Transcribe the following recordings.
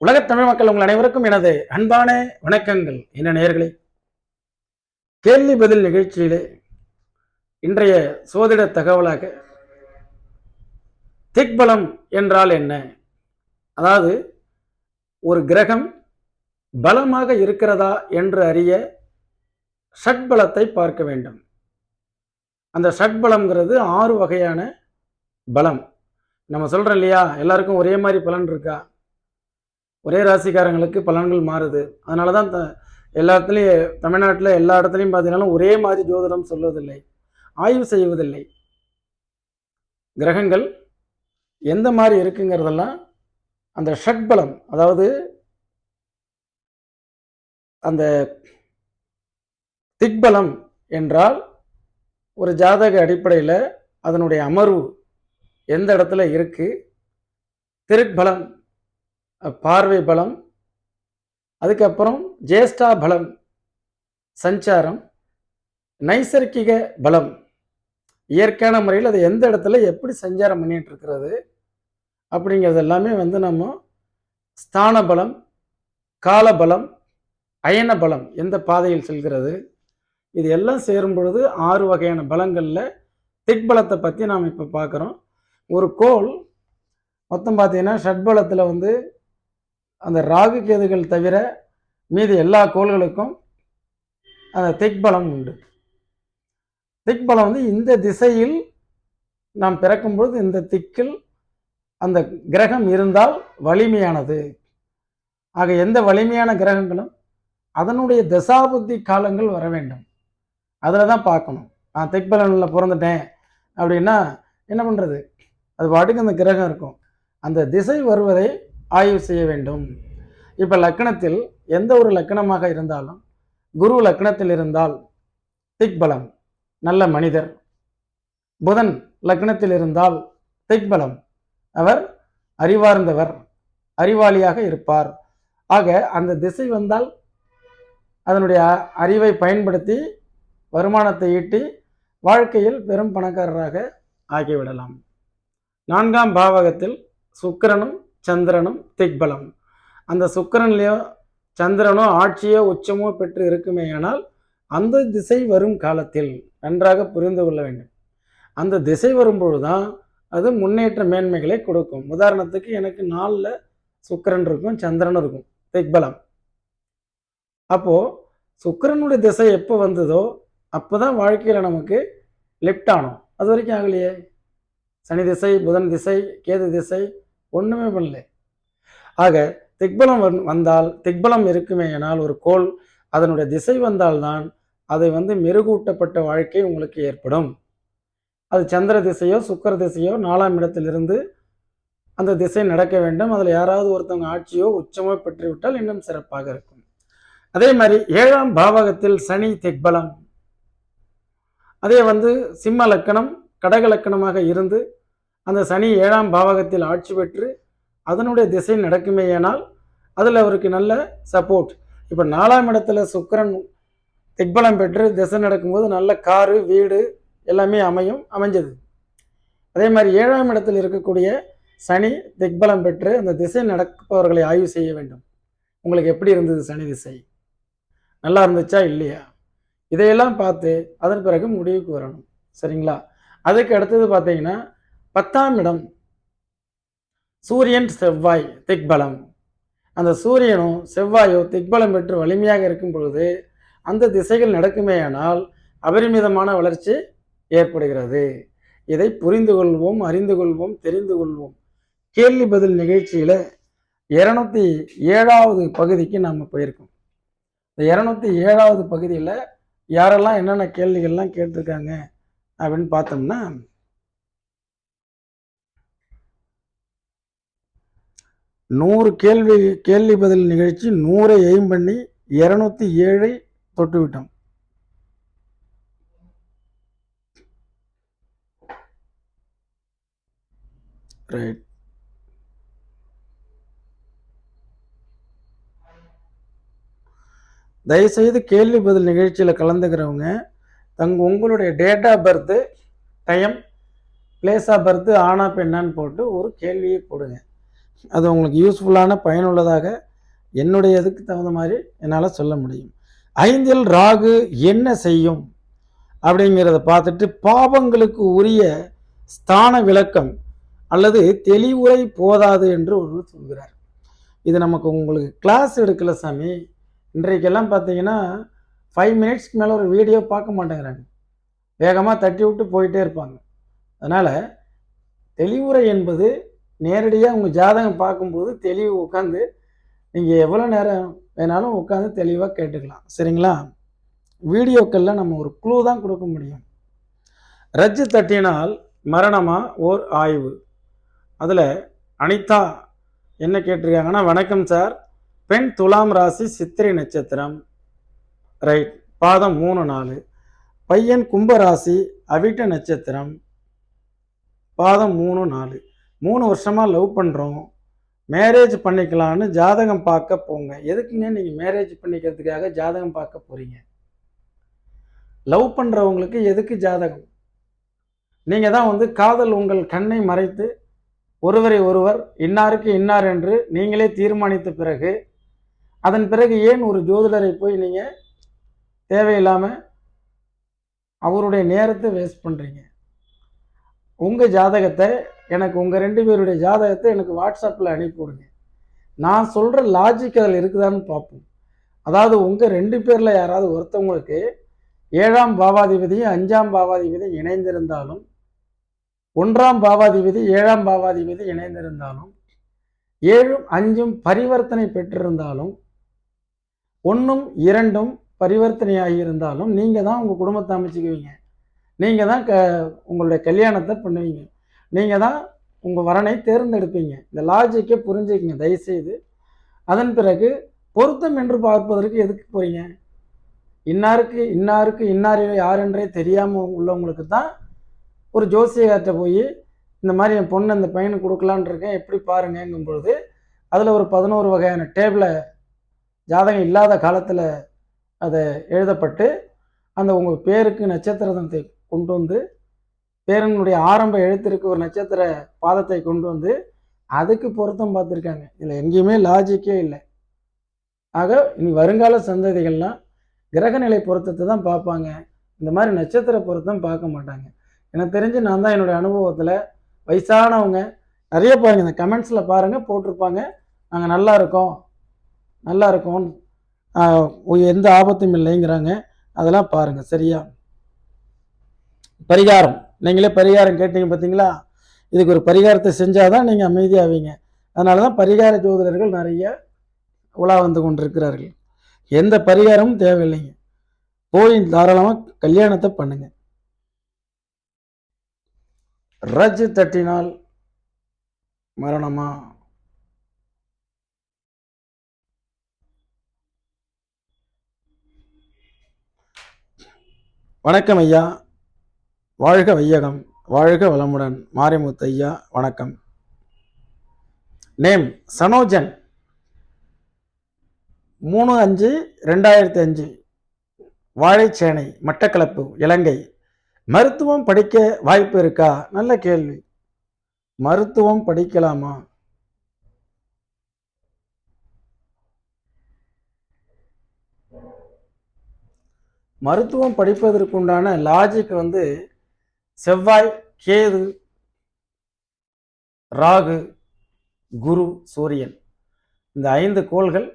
உலகத் தமிழ் மக்கள் உங்கள் அனைவருக்கும் எனது அன்பான வணக்கங்கள். என்ன நேர்களே கேள்வி பதில் நிகழ்ச்சியிலே இன்றைய சோதிட தகவலாக திக்பலம் என்றால் என்ன? அதாவது ஒரு கிரகம் பலமாக இருக்கிறதா என்று அறிய ஷட்பலத்தை பார்க்க வேண்டும். அந்த ஷட்பலம்ங்கிறது ஆறு வகையான பலம். நம்ம சொல்கிறோம் இல்லையா? எல்லாருக்கும் ஒரே மாதிரி பலன் இருக்கா? ஒரே ராசிக்காரங்களுக்கு பலன்கள் மாறுது. அதனால தான் த எல்லா இடத்துலையும் தமிழ்நாட்டில் எல்லா இடத்துலையும் பார்த்தீங்கன்னாலும் ஒரே மாதிரி ஜோதிடம் சொல்வதில்லை. ஆய்வு செய்வதில்லை. கிரகங்கள் எந்த மாதிரி இருக்குங்கிறதெல்லாம் அந்த ஷட்பலம் அதாவது அந்த திக்பலம் என்றால் ஒரு ஜாதக அடிப்படையில் அதனுடைய அமர்வு எந்த இடத்துல இருக்குது திருக்பலம் பார்வை பலம் அதுக்கப்புறம் ஜேஷ்டா பலம் சஞ்சாரம் நைசர்கிக பலம். இயற்கையான முறையில் அது எந்த இடத்துல எப்படி சஞ்சாரம் பண்ணிகிட்டு இருக்கிறது அப்படிங்கிறது எல்லாமே வந்து நம்ம ஸ்தான பலம் கால பலம் அயன பலம் எந்த பாதையில் செல்கிறது இது எல்லாம் சேரும் பொழுது ஆறு வகையான பலங்களில் திக்பலத்தை பற்றி நாம் இப்போ பார்க்குறோம். ஒரு கோல் மொத்தம் பார்த்தீங்கன்னா ஷட்பலத்தில் வந்து அந்த ராகு கேதுகள் தவிர மீதி எல்லா கோள்களுக்கும் அந்த திக்பலம் உண்டு. திக்பலம் வந்து இந்த திசையில் நாம் பிறக்கும்பொழுது இந்த திக்கில் அந்த கிரகம் இருந்தால் வலிமையானது. ஆக எந்த வலிமையான கிரகங்களும் அதனுடைய தசாபுத்தி காலங்கள் வர வேண்டும். அதில் தான் பார்க்கணும். நான் திக்பலனில் பிறந்துட்டேன் அப்படின்னா என்ன பண்ணுறது அது பாட்டுக்கு அந்த கிரகம் இருக்கும். அந்த திசை வருவதை ஆய்வு செய்ய வேண்டும். இப்போ லக்கணத்தில் எந்த ஒரு லக்கணமாக இருந்தாலும் குரு லக்கணத்தில் இருந்தால் திக்பலம் நல்ல மனிதர். புதன் லக்னத்தில் இருந்தால் திக்பலம். அவர் அறிவார்ந்தவர் அறிவாளியாக இருப்பார். ஆக அந்த திசை வந்தால் அதனுடைய அறிவை பயன்படுத்தி வருமானத்தை ஈட்டி வாழ்க்கையில் பெரும் பணக்காரராக ஆகிவிடலாம். நான்காம் பாவகத்தில் சுக்கிரனும் சந்திரனும் திக்பலம். அந்த சுக்கரன்லேயோ சந்திரனோ ஆட்சியோ உச்சமோ பெற்று இருக்குமேயானால் அந்த திசை வரும் காலத்தில் நன்றாக புரிந்து கொள்ள வேண்டும். அந்த திசை வரும்பொழுது தான் அது முன்னேற்ற மேன்மைகளை கொடுக்கும். உதாரணத்துக்கு எனக்கு நாளில் சுக்கிரன் இருக்கும் சந்திரன் இருக்கும் திக்பலம். அப்போது சுக்கிரனுடைய திசை எப்போ வந்ததோ அப்போ தான் வாழ்க்கையில் நமக்கு லிஃப்ட் ஆனோம். அது வரைக்கும் ஆகலையே. சனி திசை புதன் திசை கேது திசை ஒன்றுமே பண்ணல. ஆக திக்பலம் வந்- வந்தால் திக்பலம் இருக்குமே இருக்குமேயானால் ஒரு கோள் அதனுடைய திசை வந்தால்தான் அதை வந்து மெருகூட்டப்பட்ட வாழ்க்கை உங்களுக்கு ஏற்படும். அது சந்திர திசையோ சுக்கிர திசையோ நாலாம் இடத்திலிருந்து அந்த திசை நடக்க வேண்டும். அதில் யாராவது ஒருத்தவங்க ஆட்சியோ உச்சமோ பெற்றுவிட்டால் இன்னும் சிறப்பாக இருக்கும். அதே மாதிரி ஏழாம் பாவகத்தில் சனி திக்பலம். அதே வந்து சிம்ம லக்கணம் கடக லக்கணமாக இருந்து அந்த சனி ஏழாம் பாவகத்தில் ஆட்சி பெற்று அதனுடைய திசை நடக்குமேயானால் அதில் அவருக்கு நல்ல சப்போர்ட் இப்போ நாலாம் இடத்துல சுக்கரன் திக்பலம் பெற்று திசை நடக்கும்போது நல்ல காரு வீடு எல்லாமே அமையும் அமைஞ்சது. அதே மாதிரி ஏழாம் இடத்தில் இருக்கக்கூடிய சனி திக்பலம் பெற்று அந்த திசை நடப்பவர்களை ஆய்வு செய்ய வேண்டும். உங்களுக்கு எப்படி இருந்தது சனி திசை? நல்லா இருந்துச்சா இல்லையா? இதையெல்லாம் பார்த்து அதன் பிறகு முடிவுக்கு வரணும். சரிங்களா? அதுக்கு அடுத்தது பார்த்தீங்கன்னா பத்தாம் இடம். சூரியன் செவ்வாய் திக்பலம். அந்த சூரியனும் செவ்வாயோ திக்பலம் பெற்று வலிமையாக இருக்கும் பொழுது அந்த திசைகள் நடக்குமேயானால் அபரிமிதமான வளர்ச்சி ஏற்படுகிறது. இதை புரிந்து கொள்வோம் அறிந்து கொள்வோம் தெரிந்து கொள்வோம். கேள்வி பதில் நிகழ்ச்சியில் இரநூத்தி ஏழாவது பகுதிக்கு நாம் போயிருக்கோம். இந்த இரநூத்தி ஏழாவது பகுதியில் யாரெல்லாம் என்னென்ன கேள்விகள்லாம் கேட்டிருக்காங்க அப்படின்னு பார்த்தோம்னா நூறு கேள்வி கேள்வி பதில் நிகழ்ச்சி நூறை எய்ம் பண்ணி இரநூத்தி ஏழை தொட்டுவிட்டோம். ரைட் தயவுசெய்து கேள்வி பதில் நிகழ்ச்சியில் கலந்துக்கிறவங்க தங் உங்களுடைய date of birth time place of birth ஆனா பெண்ணான்னு போட்டு ஒரு கேள்வியை போடுங்க. அது உங்களுக்கு யூஸ்ஃபுல்லான பயனுள்ளதாக என்னுடைய இதுக்கு தகுந்த மாதிரி என்னால் சொல்ல முடியும். ஐந்தில் ராகு என்ன செய்யும்? அப்படிங்கிறத பார்த்துட்டு பாவங்களுக்கு உரிய ஸ்தான விளக்கம் அல்லது தெளிவுரை போதாது என்று ஒரு சொல்கிறார். இது நமக்கு உங்களுக்கு கிளாஸ் எடுக்கல சாமி. இன்றைக்கெல்லாம் பார்த்தீங்கன்னா ஃபைவ் மினிட்ஸ்க்கு மேலே ஒரு வீடியோ பார்க்க மாட்டேங்கிறாங்க. வேகமாக தட்டி விட்டு போயிட்டே இருப்பாங்க. அதனால் தெளிவுரை என்பது நேரடியாக உங்கள் ஜாதகம் பார்க்கும்போது தெளிவு உட்காந்து நீங்கள் எவ்வளோ நேரம் வேணாலும் உட்காந்து தெளிவாக கேட்டுக்கலாம். சரிங்களா? வீடியோக்களில் நம்ம ஒரு க்ளூ தான் கொடுக்க முடியும். ரஜ்ஜு தட்டினால் மரணமாக ஓர் ஆய்வு. அதில் அனிதா என்ன கேட்டிருக்காங்கன்னா வணக்கம் சார். பெண் துலாம் ராசி சித்திரை நட்சத்திரம். ரைட். பாதம் மூணு நாலு. பையன் கும்பராசி அவிட்ட நட்சத்திரம். பாதம் மூணு நாலு. மூணு வருஷமாக லவ் பண்ணுறோம் மேரேஜ் பண்ணிக்கலான்னு ஜாதகம் பார்க்க போங்க. எதுக்குங்க நீங்கள் மேரேஜ் பண்ணிக்கிறதுக்காக ஜாதகம் பார்க்க போகிறீங்க லவ் பண்ணுறவங்களுக்கு எதுக்கு ஜாதகம்? நீங்கள் தான் வந்து காதல் உங்கள் கண்ணை மறைத்து ஒருவரை ஒருவர் இன்னாருக்கு இன்னார் என்று நீங்களே தீர்மானித்த பிறகு அதன் பிறகு ஏன் ஒரு ஜோதிடரை போய் நீங்கள் தேவையில்லாமல் அவருடைய நேரத்தை வேஸ்ட் பண்ணுறீங்க உங்கள் ஜாதகத்தை எனக்கு உங்கள் ரெண்டு பேருடைய ஜாதகத்தை எனக்கு வாட்ஸ்அப்பில் அனுப்பி விடுங்க. நான் சொல்கிற லாஜிக் அதில் இருக்குதான்னு பார்ப்போம். அதாவது உங்கள் ரெண்டு பேரில் யாராவது ஒருத்தவங்களுக்கு ஏழாம் பாவாதிபதியும் அஞ்சாம் பாவாதிபதியும் இணைந்திருந்தாலும் ஒன்றாம் பாவாதிபதி ஏழாம் பாவாதிபதி இணைந்திருந்தாலும் ஏழும் அஞ்சும் பரிவர்த்தனை பெற்றிருந்தாலும் ஒன்றும் இரண்டும் பரிவர்த்தனையாகி இருந்தாலும் நீங்கள் தான் உங்கள் குடும்பத்தை அமைச்சுக்குவீங்க. நீங்கள் தான் க உங்களுடைய கல்யாணத்தை பண்ணுவீங்க. நீங்கள் தான் உங்கள் வரனை தேர்ந்தெடுப்பீங்க. இந்த லாஜிக்கை புரிஞ்சுக்கிங்க தயவுசெய்து. அதன் பிறகு பொருத்தம் என்று பார்ப்பதற்கு எதுக்கு போறீங்க? இன்னாருக்கு இன்னாருக்கு இன்னார் யார் என்றே தெரியாமல் உள்ளவங்களுக்கு தான் ஒரு ஜோசியர்கிட்ட போய் இந்த மாதிரி என் பொண்ணு அந்த பையனுக்கு கொடுக்கலான் இருக்கேன் எப்படி பாருங்கங்கும் பொழுது அதில் ஒரு பதினோரு வகையான டேபிளை ஜாதகம் இல்லாத காலத்தில் அதை எழுதப்பட்டு அந்த உங்கள் பேருக்கு நட்சத்திரத்தை கொண்டு வந்து பேரனுடைய ஆரம்ப எழுத்திற்கு ஒரு நட்சத்திர பாதத்தை கொண்டு வந்து அதுக்கு பொருத்தம் பார்த்துருக்காங்க. இதில் எங்கேயுமே லாஜிக்கே இல்லை. ஆக இனி வருங்கால சந்ததிகள்லாம் கிரகநிலை பொருத்தத்தை தான் பார்ப்பாங்க. இந்த மாதிரி நட்சத்திர பொருத்தம் பார்க்க மாட்டாங்க. எனக்கு தெரிஞ்சு நான் தான் என்னுடைய அனுபவத்தில் வயசானவங்க நிறைய பாருங்க இந்த கமெண்ட்ஸில் பாருங்கள் போட்டிருப்பாங்க. நாங்கள் நல்லா இருக்கோம் நல்லா இருக்கோம். எந்த ஆபத்தும் இல்லைங்கிறாங்க. அதெல்லாம் பாருங்கள் சரியா? பரிகாரம். நீங்களே பரிகாரம் கேட்டீங்க பார்த்தீங்களா இதுக்கு ஒரு பரிகாரத்தை செஞ்சால் தான் நீங்கள் அமைதியாவீங்க. அதனால தான் பரிகார ஜோதிடர்கள் நிறைய உலா வந்து கொண்டிருக்கிறார்கள். எந்த பரிகாரமும் தேவையில்லைங்க. போய் தாராளமாக கல்யாணத்தை பண்ணுங்க. ரஜ் தட்டினால் மரணமா? வணக்கம் ஐயா. வாழ்க வையகம் வாழ்க வளமுடன். மாரிமுத்தையா வணக்கம். நேம் சனோஜன். மூணு அஞ்சு ரெண்டாயிரத்தி அஞ்சு. வாழைச்சேனை மட்டக்களப்பு இலங்கை. மருத்துவம் படிக்க வாய்ப்பு இருக்கா? நல்ல கேள்வி. மருத்துவம் படிக்கலாமா? மருத்துவம் படிப்பதற்குண்டான லாஜிக் வந்து செவ்வாய் கேது ராகு குரு சூரியன். இந்த ஐந்து கோள்கள்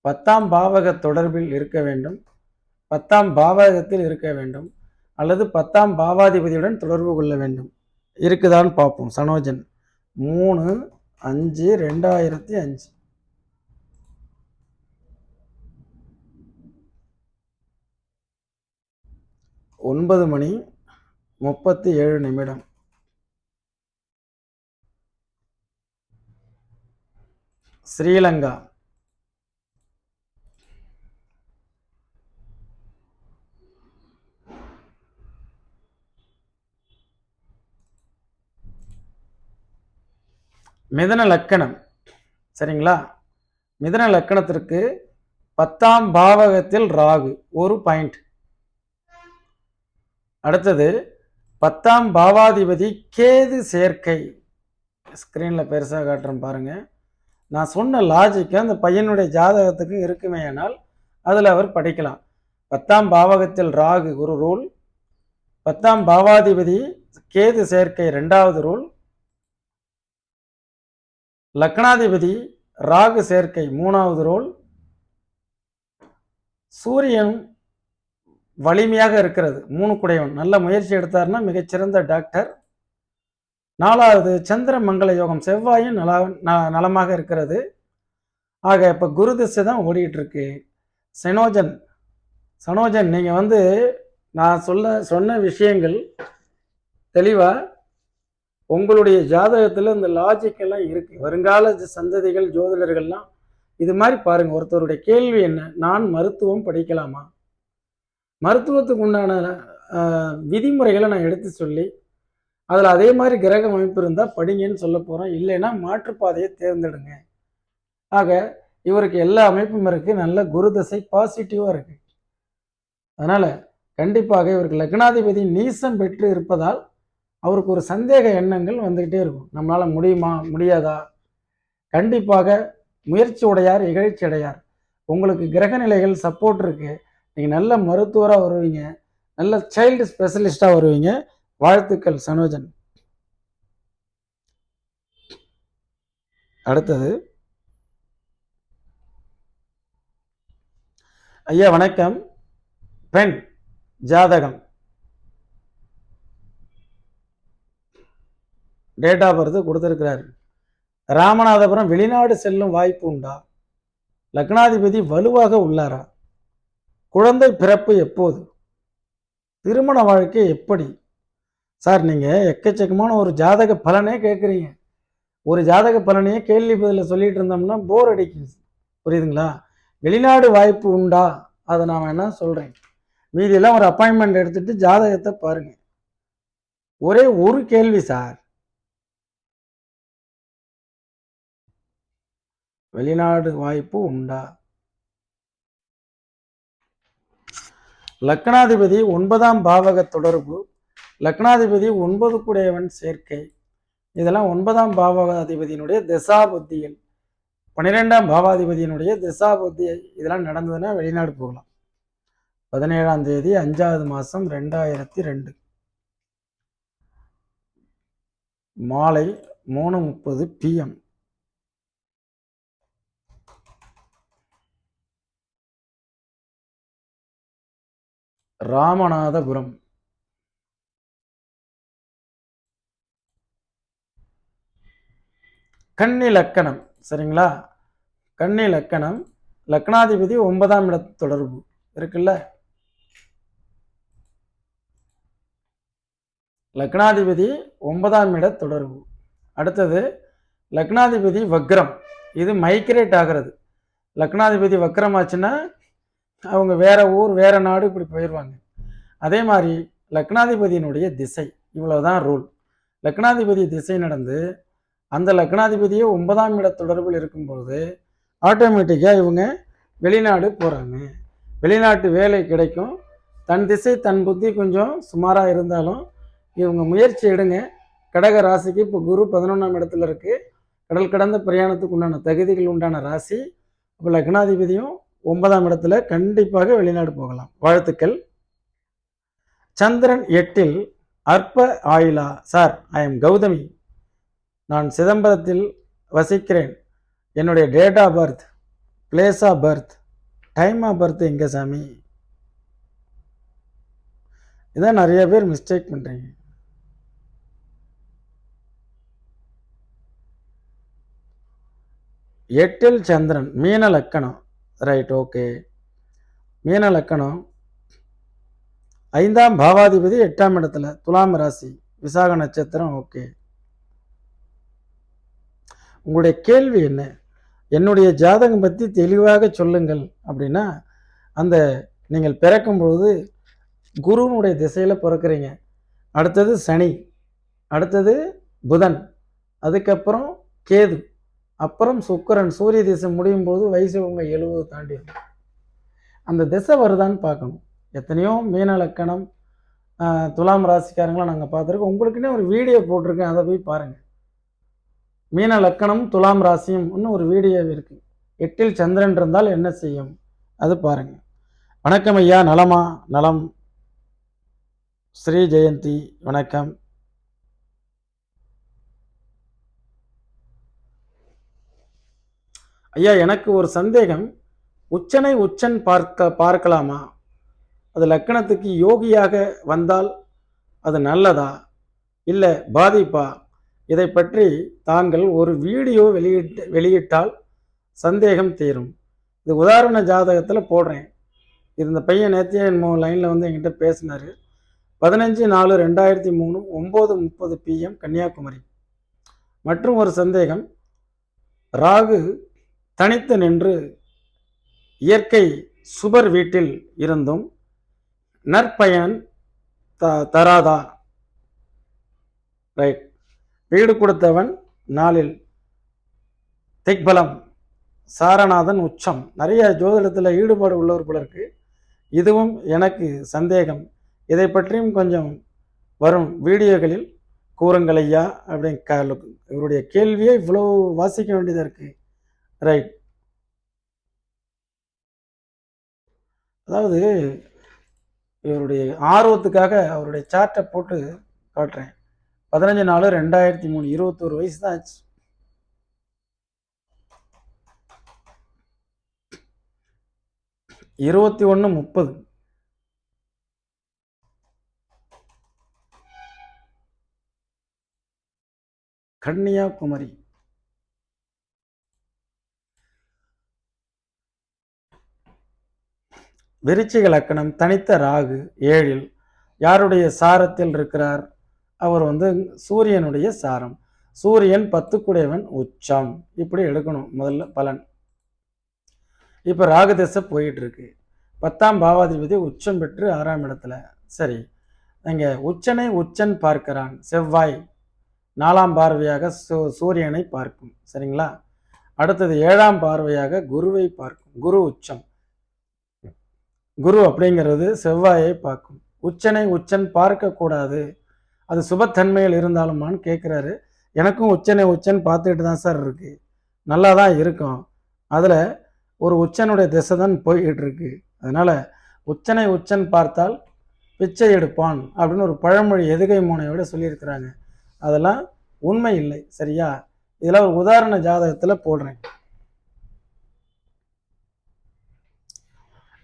பத்தாம் பாவக தொடர்பில் இருக்க வேண்டும் பத்தாம் பாவகத்தில் இருக்க வேண்டும் அல்லது பத்தாம் பாவாதிபதியுடன் தொடர்பு கொள்ள வேண்டும். இருக்குதான்னு பார்ப்போம். சனோஜன் மூணு அஞ்சு ரெண்டாயிரத்தி அஞ்சு. ஒன்பது மணி முப்பத்தி ஏழு நிமிடம். ஸ்ரீலங்கா. மிதன லக்கணம். சரிங்களா? மிதன லக்கணத்திற்கு பத்தாம் பாவகத்தில் ராகு ஒரு பாயிண்ட். அடுத்தது பத்தாம் பாவாதிபதி கேது சேர்க்கை. ஸ்க்ரீனில் பெருசாக காட்டுறேன் பாருங்கள் நான் சொன்ன லாஜிக்கு அந்த பையனுடைய ஜாதகத்துக்கு இருக்குமே ஆனால் அதில் அவர் படிக்கலாம். பத்தாம் பாவகத்தில் ராகு ஒரு ரூல் பத்தாம் பாவாதிபதி கேது சேர்க்கை ரெண்டாவது ரூல் லக்னாதிபதி ராகு சேர்க்கை மூணாவது ரோல் சூரியன் வலிமையாக இருக்கிறது. மூணு குடையவன். நல்ல முயற்சி எடுத்தார்னா மிகச்சிறந்த டாக்டர். நாலாவது சந்திர மங்கள யோகம். செவ்வாயும் நல ந- நலமாக இருக்கிறது. ஆக இப்போ குரு திசை தான் ஓடிக்கிட்டு இருக்கு செனோஜன். சனோஜன் நீங்கள் வந்து நான் சொல்ல சொன்ன விஷயங்கள் தெளிவாக உங்களுடைய ஜாதகத்தில் இந்த லாஜிக்கெல்லாம் இருக்குது வருங்கால சந்ததிகள் ஜோதிடர்கள்லாம் இது மாதிரி பாருங்கள் ஒருத்தருடைய கேள்வி என்ன? நான் மருத்துவம் படிக்கலாமா? மருத்துவத்துக்கு உண்டான விதிமுறைகளை நான் எடுத்து சொல்லி அதில் அதே மாதிரி கிரக அமைப்பு இருந்தால் படிங்கன்னு சொல்ல போகிறோம் இல்லைன்னா மாற்றுப்பாதையை தேர்ந்தெடுங்க. ஆக இவருக்கு எல்லா அமைப்பும் இருக்குது நல்ல குரு தசை பாசிட்டிவாக இருக்குது அதனால் கண்டிப்பாக இவருக்கு லக்னாதிபதி நீசம் பெற்று இருப்பதால் அவருக்கு ஒரு சந்தேக எண்ணங்கள் வந்துக்கிட்டே இருக்கும். நம்மளால் முடியுமா முடியாதா? கண்டிப்பாக முயற்சி உடையார் இகழ்ச்சி அடையார். உங்களுக்கு கிரக நிலைகள் சப்போர்ட் இருக்குது நீங்கள் நல்ல மருத்துவராக வருவீங்க. நல்ல சைல்டு ஸ்பெஷலிஸ்டாக வருவீங்க. வாழ்த்துக்கள் சனோஜன். அடுத்தது. ஐயா வணக்கம். பெண் ஜாதகம். டேட் ஆஃப் பர்த் கொடுத்துருக்கிறாரு. ராமநாதபுரம் வெளிநாடு செல்லும் வாய்ப்பு உண்டா? லக்னாதிபதி வலுவாக உள்ளாரா? குழந்தை பிறப்பு எப்போது? திருமண வாழ்க்கை எப்படி? சார் நீங்கள் எக்கச்சக்கமான ஒரு ஜாதக பலனே கேட்குறீங்க ஒரு ஜாதக பலனையே கேள்வி பதிலில் சொல்லிட்டு இருந்தோம்னா போர் அடிக்கும் புரியுதுங்களா? வெளிநாடு வாய்ப்பு உண்டா? அதை நான் வேணா சொல்கிறேன் மீதியெல்லாம் ஒரு அப்பாயின்மெண்ட் எடுத்துகிட்டு ஜாதகத்தை பாருங்கள் ஒரே ஒரு கேள்வி சார். வெளிநாடு வாய்ப்பு உண்டா? லக்னாதிபதி ஒன்பதாம் பாவக தொடர்பு லக்னாதிபதி ஒன்பது கூடையவன் சேர்க்கை. இதெல்லாம் ஒன்பதாம் பாவாதிபதியினுடைய திசாபுத்திகள் பன்னிரெண்டாம் பாவாதிபதியினுடைய திசாபுத்தி இதெல்லாம் நடந்ததுன்னா வெளிநாடு போகலாம். பதினேழாம் தேதி அஞ்சாவது மாதம் ரெண்டாயிரத்தி ரெண்டு. மாலை மூணு முப்பது பிஎம் ராமநாதபுரம். கன்னி லக்கணம் சரிங்களா? கன்னி லக்கணம் லக்னாதிபதி ஒன்பதாம் இட தொடர்பு இருக்குல்ல? லக்னாதிபதி ஒன்பதாம் இட தொடர்பு. அடுத்தது லக்னாதிபதி வக்ரம். இது மைக்ரேட் ஆகிறது. லக்னாதிபதி வக்ரம் ஆச்சுன்னா அவங்க வேற ஊர் வேற நாடு இப்படி போயிடுவாங்க அதே மாதிரி லக்னாதிபதியினுடைய திசை இவ்வளவுதான் ரூல் லக்னாதிபதி திசை நடந்து அந்த லக்னாதிபதியே ஒன்பதாம் இட தொடர்பில் இருக்கும்போது ஆட்டோமேட்டிக்காக இவங்க வெளிநாடு போகிறாங்க வெளிநாட்டு வேலை கிடைக்கும். தன் திசை தன் புத்தி கொஞ்சம் சுமாராக இருந்தாலும் இவங்க முயற்சி எடுங்க. கடக ராசிக்கு இப்போ குரு பதினொன்றாம் இடத்துல இருக்குது கடல் கடந்த பிரயாணத்துக்கு உண்டான தகுதிகள் உண்டான ராசி. இப்போ லக்னாதிபதியும் ஒன்பதாம் இடத்துல கண்டிப்பாக வெளிநாடு போகலாம். வாழ்த்துக்கள். சந்திரன் எட்டில் அற்ப ஆயிலா. Sir I am Gowthami. நான் சிதம்பரத்தில் வசிக்கிறேன். என்னுடைய date of birth place of birth time of birth எங்கே சாமி? இதான் நிறைய பேர் மிஸ்டேக் பண்ணுறீங்க எட்டில் சந்திரன் மீன லக்கணம். ரைட் ஓகே மீன லக்கணம். ஐந்தாம் பாவாதிபதி எட்டாம் இடத்துல துலாம் ராசி விசாக நட்சத்திரம் ஓகே உங்களுடைய கேள்வி என்ன? என்னுடைய ஜாதகம் பற்றி தெளிவாக சொல்லுங்கள் அப்படின்னா அந்த நீங்கள் பிறக்கும் பொழுது குருனுடைய திசையில் பிறக்கிறீங்க. அடுத்தது சனி அடுத்தது புதன் அதுக்கப்புறம் கேது. அப்புறம் சுக்கிரன் சூரிய திசை முடியும் போது வயசு உங்க எழுபது தாண்டி அந்த திசை வருதான்னு பார்க்கணும். எத்தனையோ மீன லக்கணம் துலாம் ராசிக்காரங்களாம் நாங்கள் பார்த்துருக்கோம். உங்களுக்குன்னே ஒரு வீடியோ போட்டிருக்கேன். அதை போய் பாருங்கள் மீன லக்கணம் துலாம் ராசியும் இன்னும் ஒரு வீடியோ இருக்குது எட்டில் சந்திரன் இருந்தால் என்ன செய்யும்? அது பாருங்கள் வணக்கம் ஐயா. நலமா? நலம். ஸ்ரீ ஜெயந்தி. வணக்கம். ஐயா எனக்கு ஒரு சந்தேகம். உச்சனை உச்சன் பார்க்க பார்க்கலாமா? அது லக்கணத்துக்கு யோகியாக வந்தால் அது நல்லதா? இல்லை பாதிப்பா? இதை பற்றி தாங்கள் ஒரு வீடியோ வெளியிட்டு வெளியிட்டால் சந்தேகம் தீரும். இது உதாரண ஜாதகத்தில் போடுறேன். இந்த பையன் நேத்தியா என்னமோ லைனில் வந்து என்கிட்ட பேசினார். பதினஞ்சு நாலு ரெண்டாயிரத்தி மூணு ஒம்பது முப்பது பிஎம் கன்னியாகுமரி. மற்றும் ஒரு சந்தேகம். ராகு தனித்து நின்று இயற்கை சுபர் வீட்டில் இருந்தும் நற்பயன் த தராதா. ரைட் வீடு கொடுத்தவன் நாளில் திக்பலம் சாரநாதன் உச்சம். நிறைய ஜோதிடத்தில் ஈடுபாடு உள்ளவர் பலருக்கு இதுவும் எனக்கு சந்தேகம். இதை பற்றியும் கொஞ்சம் வரும் வீடியோகளில் கூறுங்கள் ஐயா அப்படின்னு க இவருடைய கேள்வியை இவ்வளோ வாசிக்க வேண்டியதாக இருக்குது ரைட் அதாவது இவருடைய ஆர்வத்துக்காக அவருடைய சார்ட்டை போட்டு காட்டுறேன். பதினஞ்சு நாலு ரெண்டாயிரத்தி மூணு இருபத்தோரு வயசு தான் ஆச்சு. இருபத்தி ஒன்று முப்பது. கன்னியாகுமரி. விருச்சிக லக்கணம் தனித்த ராகு ஏழில் யாருடைய சாரத்தில் இருக்கிறார்? அவர் வந்து சூரியனுடைய சாரம். சூரியன் பத்துக்குடையவன் உச்சம். இப்படி எடுக்கணும் முதல்ல பலன். இப்போ ராகு திசை போயிட்டு இருக்கு பத்தாம் பாவாதிபதி உச்சம் பெற்று ஆறாம் இடத்துல. சரி இங்கே உச்சனை உச்சன் பார்க்கிறான். செவ்வாய் நாலாம் பார்வையாக சூ சூரியனை பார்க்கும். சரிங்களா? அடுத்தது ஏழாம் பார்வையாக குருவை பார்க்கும். குரு உச்சம். குரு அப்படிங்கிறது செவ்வாயை பார்க்கும். உச்சனை உச்சன் பார்க்கக்கூடாது அது சுபத்தன்மையில் இருந்தாலுமான்னு கேட்குறாரு. எனக்கும் உச்சனை உச்சன் பார்த்துக்கிட்டு தான் சார் இருக்குது நல்லா தான் இருக்கும். அதில் ஒரு உச்சனுடைய திசை தான் போய்கிட்டு இருக்கு. அதனால் உச்சனை உச்சன் பார்த்தால் பிச்சை எடுப்பான் அப்படின்னு ஒரு பழமொழி எதுகை மூனையோட சொல்லியிருக்கிறாங்க. அதெல்லாம் உண்மை இல்லை சரியா? இதெல்லாம் ஒரு உதாரண ஜாதகத்தில் போடுறேன்.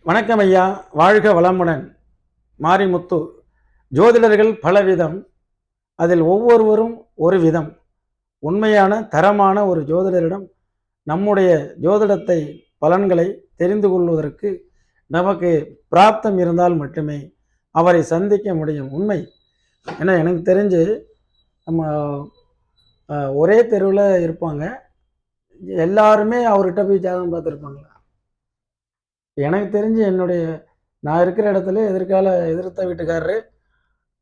வணக்கம் ஐயா. வாழ்க வளமுடன். மாரிமுத்து. ஜோதிடர்கள் பலவிதம். அதில் ஒவ்வொருவரும் ஒரு விதம் உண்மையான தரமான ஒரு ஜோதிடரிடம் நம்முடைய ஜோதிடத்தை பலன்களை தெரிந்து கொள்வதற்கு நமக்கு பிராப்தம் இருந்தால் மட்டுமே அவரை சந்திக்க முடியும் உண்மை. ஏன்னா எனக்கு தெரிஞ்சு நம்ம ஒரே தெருவில் இருப்பாங்க. எல்லாருமே அவர்கிட்ட போய் ஜாதகம் பார்த்துருப்பாங்களா? எனக்கு தெரிஞ்சு என்னுடைய நான் இருக்கிற இடத்துல எதிர்கால எதிர்த்த வீட்டுக்காரரு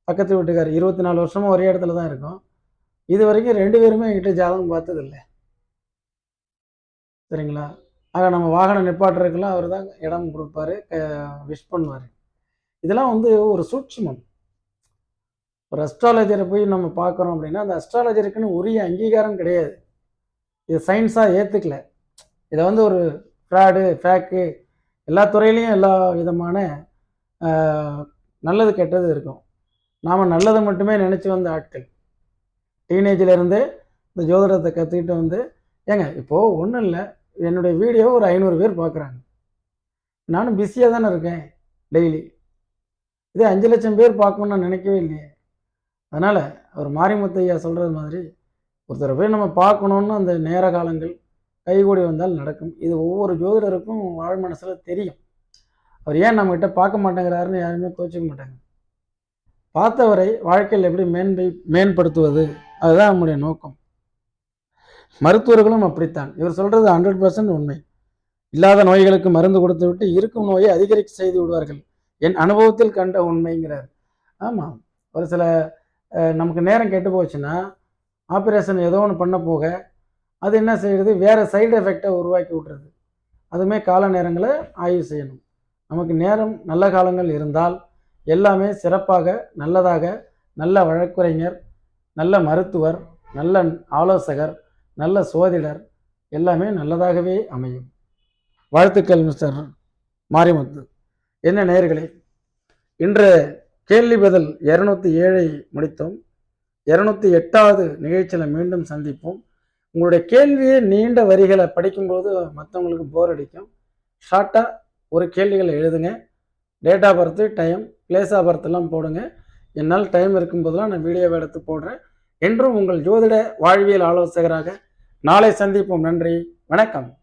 பக்கத்து வீட்டுக்காரர் இருபத்தி நாலு வருஷமும் ஒரே இடத்துல தான் இருக்கும். இது வரைக்கும் ரெண்டு பேருமே என்கிட்ட ஜாதகம் பார்த்ததில்லை. சரிங்களா? ஆக நம்ம வாகனம் நிப்பாட்டுறதுக்கெல்லாம் அவர் தான் இடம் கொடுப்பாரு விஷ் பண்ணுவார். இதெல்லாம் வந்து ஒரு சூட்சமம். ஒரு அஸ்ட்ராலஜரை போய் நம்ம பார்க்குறோம் அப்படின்னா அந்த அஸ்ட்ராலஜருக்குன்னு உரிய அங்கீகாரம் கிடையாது. இது சயின்ஸாக ஏற்றுக்கல இதை வந்து ஒரு ஃப்ராடு ஃபேக்கு எல்லா துறையிலையும் எல்லா விதமான நல்லது கெட்டது இருக்கும். நாம் நல்லது மட்டுமே நினச்சி வந்த ஆட்கள். டீனேஜிலேருந்து இந்த ஜோதிடத்தை கற்றுக்கிட்டு வந்து ஏங்க இப்போது ஒன்றும் இல்லை. என்னுடைய வீடியோ ஒரு ஐநூறு பேர் பார்க்குறாங்க நானும் பிஸியாக தானே இருக்கேன் டெய்லி இதே அஞ்சு லட்சம் பேர் பார்க்கணும்னு நான் நினைக்கவே இல்லையே. அதனால் அவர் மாரிமுத்தையா சொல்கிறது மாதிரி ஒருத்தரை போய் நம்ம பார்க்கணுன்னு அந்த நேர காலங்கள் கைகூடி வந்தால் நடக்கும். இது ஒவ்வொரு ஜோதிடருக்கும் வாழ் மனசில் தெரியும். அவர் ஏன் நம்மகிட்ட பார்க்க மாட்டேங்கிறாருன்னு யாருமே கோச்சிக்க மாட்டாங்க. பார்த்தவரை வாழ்க்கையில் எப்படி மேன்பை மேம்படுத்துவது அதுதான் நம்முடைய நோக்கம். மருத்துவர்களும் அப்படித்தான். இவர் சொல்கிறது ஹண்ட்ரட் பர்சன்ட் உண்மை. இல்லாத நோய்களுக்கு மருந்து கொடுத்து விட்டு இருக்கும் நோயை அதிகரிக்க செய்து விடுவார்கள். என் அனுபவத்தில் கண்ட உண்மைங்கிறார். ஆமாம் ஒரு சில நமக்கு நேரம் கெட்டு போச்சுன்னா ஆப்ரேஷன் ஏதோ ஒன்று பண்ண போக அது என்ன செய்கிறது வேறு சைடு எஃபெக்டை உருவாக்கி விட்டுறது அதுவுமே கால நேரங்களை ஆய்வு செய்யணும். நமக்கு நேரம் நல்ல காலங்கள் இருந்தால் எல்லாமே சிறப்பாக நல்லதாக நல்ல வழக்குரைஞர் நல்ல மருத்துவர் நல்ல ஆலோசகர் நல்ல சோதிடர் எல்லாமே நல்லதாகவே அமையும். வாழ்த்துக்கள் மிஸ்டர் மாரிமுத்து. என்ன நேயர்களே இன்று கேள்வி பதில் இரநூத்தி ஏழை முடித்தோம். இரநூத்தி எட்டாவது நிகழ்ச்சியில் மீண்டும் சந்திப்போம். உங்களுடைய கேள்வியே நீண்ட வரிகளை படிக்கும்போது மற்றவங்களுக்கு போர் அடிக்கும். ஷார்ட்டாக ஒரு கேள்விகளை எழுதுங்க. Date of birth time place of பர்த்லாம் போடுங்க. என்னால் டைம் இருக்கும்போதெல்லாம் நான் வீடியோவை எடுத்து போடுறேன். என்றும் உங்கள் ஜோதிட வாழ்வியல் ஆலோசகராக நாளை சந்திப்போம். நன்றி. வணக்கம்.